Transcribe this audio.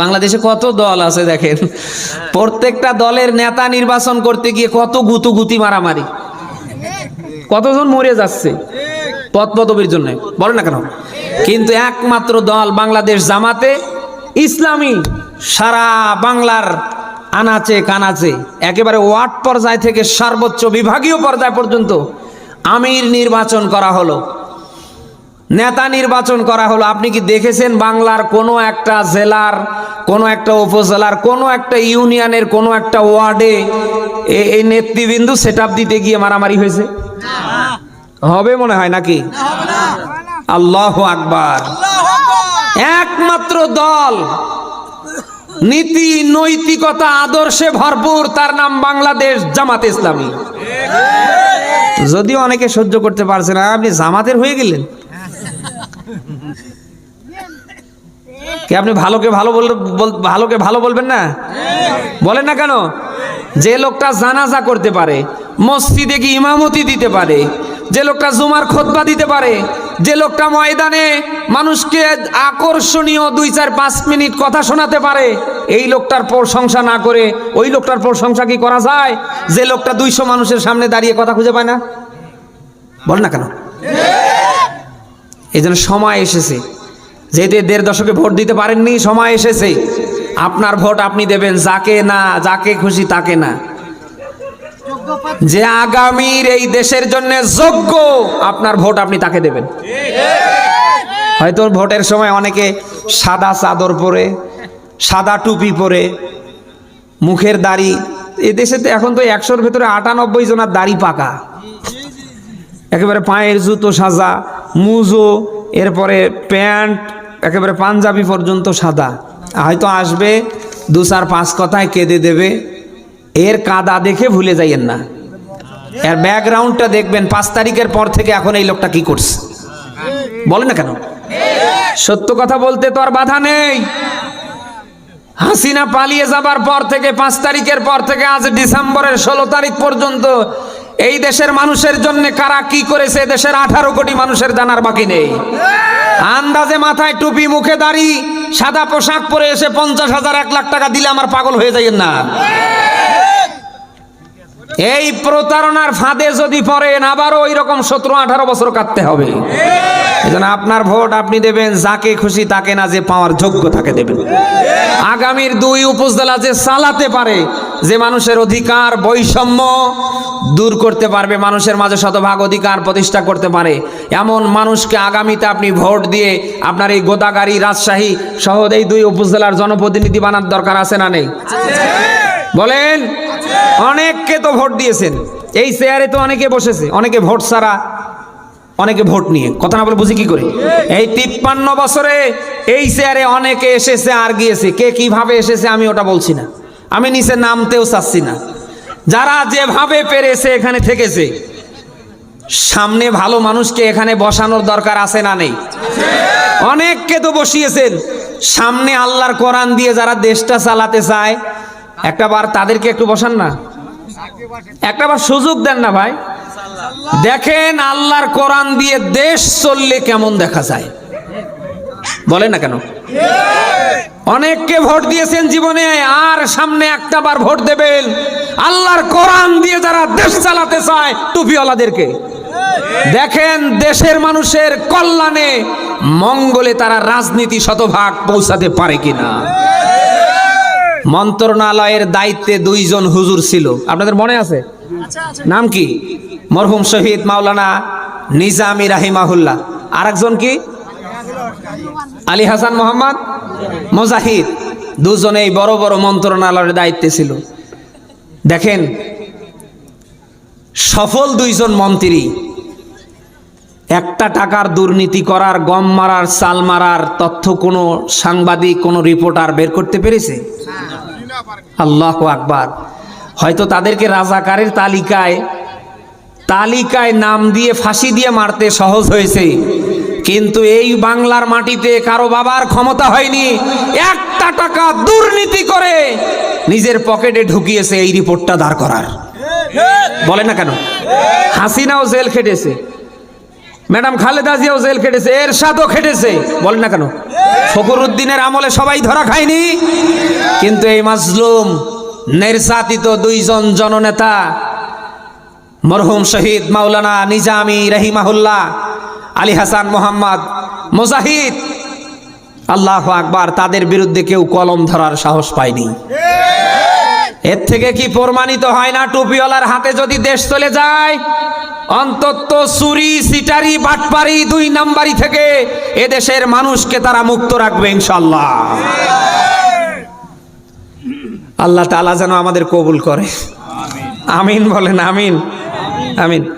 বাংলাদেশে কত দল আছে দেখেন? প্রত্যেকটা দলের নেতা নির্বাচন করতে গিয়ে কত গুতু গুতি মারামারি। কতজন মরে যাচ্ছে? পদ পদবীর জন্য। বলে না কেন? কিন্তু একমাত্র দল বাংলাদেশ জামাতে ইসলামী, সারা বাংলার আনাচে কানাচে, একেবারে ওয়ার্ড পর্যায় থেকে সর্বোচ্চ বিভাগীয় পর্যায় পর্যন্ত আমির নির্বাচন করা হলো। নেতা নির্বাচন করা হলো। আপনি কি দেখেছেন বাংলার কোনো একটা জেলার কোনো একটা উপজেলার কোনো একটা ইউনিয়নের কোনো একটা ওয়ার্ডে এই নেতৃবৃন্দু সেট দিতে গিয়ে মারামারি হয়েছে? হবে মনে হয় নাকি? আল্লাহ আকবার। একমাত্র দল। নীতি নৈতিকতা আদর্শে ভরপুর তার নাম বাংলাদেশ জামাত ইসলামী। যদিও অনেকে সহ্য করতে পারছে না আপনি জামাতের হয়ে গেলেন। কি আপনি ভালোকে ভালো ভালোকে ভালো বলবেন না? বলেন না কেন? যে লোকটা জানাজা করতে পারে, মসজিদে কি ইমামতি দিতে পারে, যে লোকটা জুমার খোতবা দিতে পারে, যে লোকটা ময়দানে মানুষকে আকর্ষণীয় দুই চার পাঁচ মিনিট কথা শোনাতে পারে, এই লোকটার প্রশংসা না করে ওই লোকটার প্রশংসা কি করা যায়? যে লোকটা দুইশো মানুষের সামনে দাঁড়িয়ে কথা খুঁজে পায় না? বল না কেন? এই জন্য সময় এসেছে। যেহেতু দেড় দশকে ভোট দিতে পারেননি, সময় এসেছে। আপনার ভোট আপনি দেবেন, যাকে না, যাকে খুশি তাকে না। যে আগামীর এই দেশের জন্য যোগ্য, আপনার ভোট আপনি তাকে দেবেন। হয়তো ভোটের সময় অনেকে সাদা চাদর পরে, সাদা টুপি পরে, মুখের দাড়ি, এ দেশে তো এখন তো একশোর ভেতরে আটানব্বই জনার দাড়ি পাকা। একেবারে পায়ের জুতো সাজা, মুজো এরপরে প্যান্ট একেবারে পাঞ্জাবি পর্যন্ত সাদা। হয়তো আসবে, দু চার পাঁচ কথায় কেঁদে দেবে। এর কাদা দেখে ভুলে যাইয়েন না। এর ব্যাকগ্রাউন্ডটা দেখবেন, পাঁচ তারিখের পর থেকে এখন এই লোকটা কি করছে। বলে না কেন? সত্য কথা বলতে তো আর বাধা নেই। হাসিনা পালিয়ে যাবার পর থেকে, পাঁচ তারিখের পর থেকে আজ ডিসেম্বরের ষোলো তারিখ পর্যন্ত এই দেশের মানুষের জন্য কারা কি করেছে? দেশের আঠারো কোটি মানুষের জানার বাকি নেই। আন্দাজে মাথায় টুপি, মুখে দাড়ি, সাদা পোশাক পরে এসে পঞ্চাশ হাজার, এক লাখ টাকা দিলে আমার পাগল হয়ে যায় না। এই প্রতারণার ফাঁদে যদি পড়েন, আবারও ওই রকম সতেরো, আঠারো বছর কাটতে হবে। আপনার ভোট আপনি দেবেন, যাকে খুশি তাকে না, যে পাওয়ার যোগ্য তাকে দেবেন। আগামীর দুই উপজেলা যে চালাতে পারে, যে মানুষের অধিকার, বৈষম্য দূর করতে পারবে, মানুষের মাঝে শতভাগ অধিকার প্রতিষ্ঠা করতে পারে, এমন মানুষকে আগামীতে আপনি ভোট দিয়ে আপনার এই গোদাগাড়ি, রাজশাহী সহ এই দুই উপজেলার জনপ্রতিনিধি বানার দরকার আছে না নেই? বলেন অনেককে তো ভোট দিয়েছেন। এই চেয়ারে তো অনেকে বসেছে, অনেকে ভোট ছাড়া, অনেকে ভোট নিয়ে। কথা না বলে বুঝি কি করে? এই তিপ্পান্ন বছরে এই চেয়ারে অনেকে এসেছে আর গিয়েছে। কে কীভাবে এসেছে আমি ওটা বলছি না। আমি নিচে নামতেও চাচ্ছি না। যারা যেভাবে পেরেছে এখানে থেকেছে, সামনে ভালো মানুষকে এখানে বসানোর দরকার আছে না নেই। অনেককে তো বসিয়েছেন। সামনে আল্লাহর কোরআন দিয়ে যারা দেশটা চালাতে চায় একটা বার তাদেরকে একটু বসান না। একটা বার সুযোগ দেন না ভাই। দেখেন আল্লাহর কোরআন দিয়ে দেশ চললে কেমন দেখা যায়। বলেন না কেন? অনেককে ভোট দিয়েছেন জীবনে, আর সামনে একটা বার ভোট দেবেন। আল্লাহর কোরআন দিয়ে যারা দেশ চালাতে চায়, টুপিওয়ালাদেরকে। দেখেন দেশের মানুষের কল্যাণে মঙ্গলে তারা রাজনীতি শতভাগ পৌঁছাতে পারে কিনা। মন্ত্রণালয়ের দায়িত্বে দুইজন হুজুর ছিল। আপনাদের মনে আছে? নাম কি? মরহুম শহীদ মাওলানা নিজামি রাহিমাহুল্লাহ। আর একজন কি? আলী হাসান মোহাম্মদ মোজাহিদ। দুজনেই বড় বড় মন্ত্রণালয়ের দায়িত্বে ছিল। দেখেন, সফল দুইজন মন্ত্রী একটা টাকার দুর্নীতি করার, গম মারার, চাল মারার তথ্য কোনো সাংবাদিক, কোনো রিপোর্টার বের করতে পেরেছে? আল্লাহ আকবার। হয়তো তাদেরকে রাজাকারের তালিকায় তালিকায় নাম দিয়ে, ফাঁসি দিয়ে মারতে সহজ হয়েছে। কিন্তু এই বাংলার মাটিতে কারও বাবার ক্ষমতা হয়নি। একটা টাকা দুর্নীতি করে নিজের পকেটে ঢুকিয়েছে এই রিপোর্টটা দাঁড় করার। বলে না কেন? হাসিনাও জেল খেটেছে। ম্যাডাম খালেদা জিয়াও জেল খেটেছে এর সাথও খেটেছে। বলেন না কেন? ফখরুদ্দিনের আমলে সবাই ধরা খায়নি। কিন্তু এই মাজলুম, নির্যাতিত দুইজন জননেতা, মরহুম শহীদ মাওলানা নিজামি রহিমাহুল্লাহ, আলী হাসান মোহাম্মদ মুজাহিদ, আল্লাহ আকবার, তাদের বিরুদ্ধে কেউ কলম ধরার সাহস পায়নি। এর থেকে কি প্রমাণিত হয় না? টুপিওয়ালার হাতে যদি দেশ চলে যায় অন্তত চুরি সিটারি বাটপারি দুই নাম্বারি থেকে এদেশের মানুষকে তারা মুক্ত রাখবে ইনশাল্লাহ আল্লাহ তালা যেন আমাদের কবুল করে। আমিন বলেন, আমিন। আমিন।